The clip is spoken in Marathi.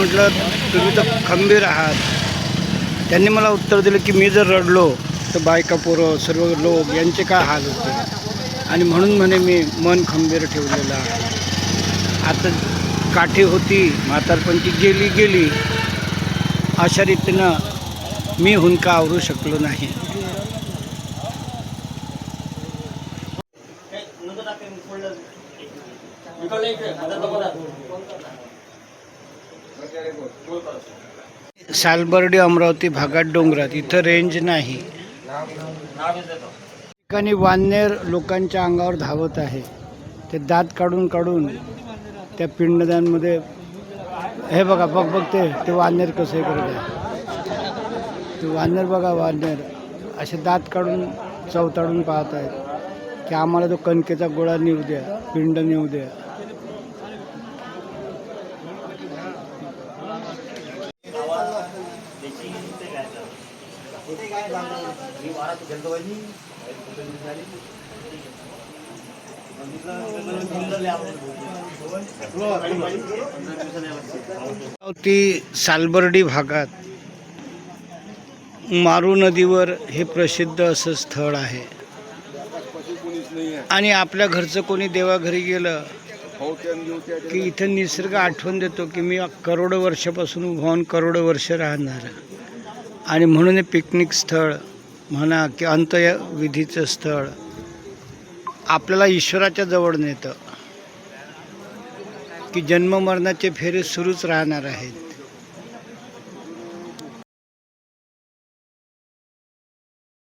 म्हटलं तुम्ही तर खंबीर आहात. त्यांनी मला उत्तर दिलं की मी जर रडलो तर बायका पोरं सर्व लोक यांचे काय हाल होते आणि म्हणून म्हणे मी मन खंबीर ठेवलेलं आहे. आता काठी होती म्हातारपणची गेली गेली. अशा रीतीनं मी हुंका आवरू शकलो नाही. सालबर्डी अमरावती भागात डोंगरात. इथं रेंज नाही. ठिकाणी वानेर लोकांच्या अंगावर धावत आहे. ते दात काढून काढून त्या पिंडदांमध्ये हे बघा बघ बघ ते ते कसं कसे करत आहे. ते वानेर बघा वानेर असे दात काढून चवताडून पाहत आहेत. की आम्हाला तो कणकेचा गोळा नेऊ द्या पिंड नेऊ द्या. ती सालबर्डी भागात मारू नदीवर हे प्रसिद्ध असं स्थळ आहे. आणि आपल्या घरचं कोणी देवाघरी गेलं की इथं निसर्ग आठवण देतो की मी करोडो वर्षापासून उभावून करोडो वर्ष राहणार. आणि म्हणून हे पिकनिक स्थळ म्हणा की अंत्यविधीचं स्थळ आपल्याला ईश्वराच्या जवळ नेतं. की जन्ममरणाचे फेरे सुरूच राहणार आहेत.